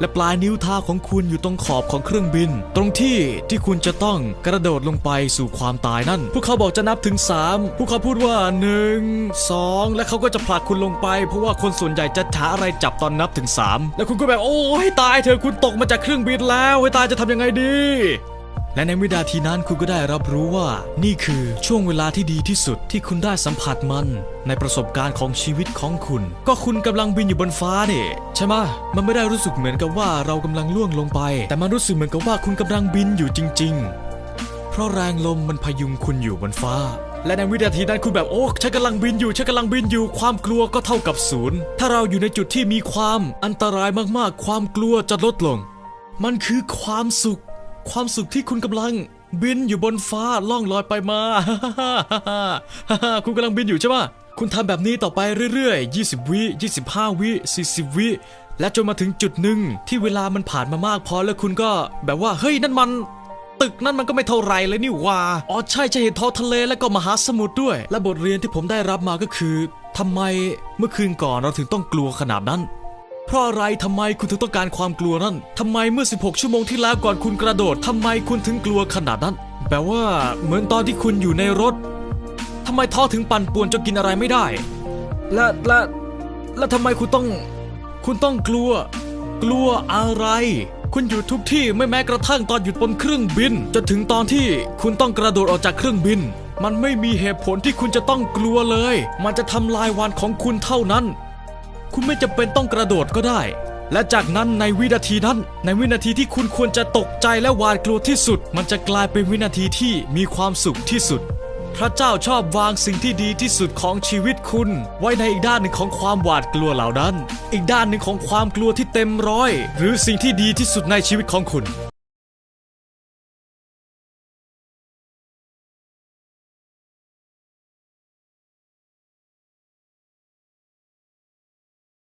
และปลายนิ้วเท้าของคุณอยู่ตรงขอบของเครื่องบิน ตรงที่ที่คุณจะต้องกระโดดลงไปสู่ความตายนั่น พวกเขาบอกจะนับถึง 3 พวกเขาพูดว่า 1 2 และเขาก็จะผลักคุณลงไป เพราะว่าคนส่วนใหญ่จะหาอะไรจับตอนนับถึง 3 แล้วคุณก็แบบโอ้ให้ตายเธอคุณตกมาจากเครื่องบินแล้วให้ตายจะทำยังไงดี และในวินาทีนั้นคุณก็ได้รับรู้ว่า นี่คือช่วงเวลาที่ดีที่สุดที่คุณได้สัมผัสมัน ในประสบการณ์ของชีวิตของคุณ ก็คุณกำลังบินอยู่บนฟ้าเนี่ยใช่ไหมมันไม่ได้รู้สึกเหมือนกับว่าเรากำลังล่วงลงไป แต่มันรู้สึกเหมือนกับว่าคุณกำลังบินอยู่จริง ๆ เพราะแรงลมมันพยุงคุณอยู่บนฟ้า และในวินาทีนั้นคุณแบบโอ้ฉันกำลังบินอยู่ฉันกำลังบินอยู่ ความกลัวก็เท่ากับศูนย์ถ้าเราอยู่ในจุดที่มีความอันตรายมากๆ ความกลัวจะลดลง มันคือความสุข ความสุขที่คุณกำลังบินอยู่บนฟ้าล่องลอยไปมา คุณกำลังบินอยู่ใช่ปะคุณทำแบบนี้ต่อไปเรื่อยๆ 20 วิ 25 วิ 40 วิ และจนมาถึงจุดหนึ่งที่เวลามันผ่านมามากพอแล้วคุณก็แบบว่า เฮ้ย นั่นมัน ตึกนั่นมันก็ไม่เท่าไรเลยนี่ว่า อ๋อใช่จะเห็นท้องทะเลแล้วก็มหาสมุทรด้วย และบทเรียนที่ผมได้รับมาก็คือทำไมเมื่อคืนก่อนเราถึงต้องกลัวขนาดนั้น เพราะอะไรทำไมคุณถึงต้องการความกลัวนั่นทำไมเมื่อ 16 ชั่วโมงที่แล้วก่อนคุณกระโดดทำไมคุณถึงกลัวขนาดนั้น แปลว่า เหมือนตอนที่คุณอยู่ในรถทำไมท้องถึงปั่นป่วนจนกินอะไรไม่ได้ และและและทำไมคุณต้อง คุณต้องกลัว กลัวอะไร คุณอยู่ทุกที่ไม่แม้กระทั่งตอนอยู่บนเครื่องบินจนถึงตอนที่คุณต้องกระโดดออกจากเครื่องบิน มันไม่มีเหตุผลที่คุณจะต้องกลัวเลย มันจะทำลายวันของคุณเท่านั้น คุณไม่จำเป็นต้องกระโดดก็ได้ และจากนั้นในวินาทีนั้น ในวินาทีที่คุณควรจะตกใจและหวาดกลัวที่สุด มันจะกลายเป็นวินาทีที่มีความสุขที่สุด พระเจ้าชอบวางสิ่งที่ดีที่สุดของชีวิตคุณ ไว้ในอีกด้านหนึ่งของความหวาดกลัวเหล่านั้น อีกด้านหนึ่งของความกลัวที่เต็มร้อย หรือสิ่งที่ดีที่สุดในชีวิตของคุณ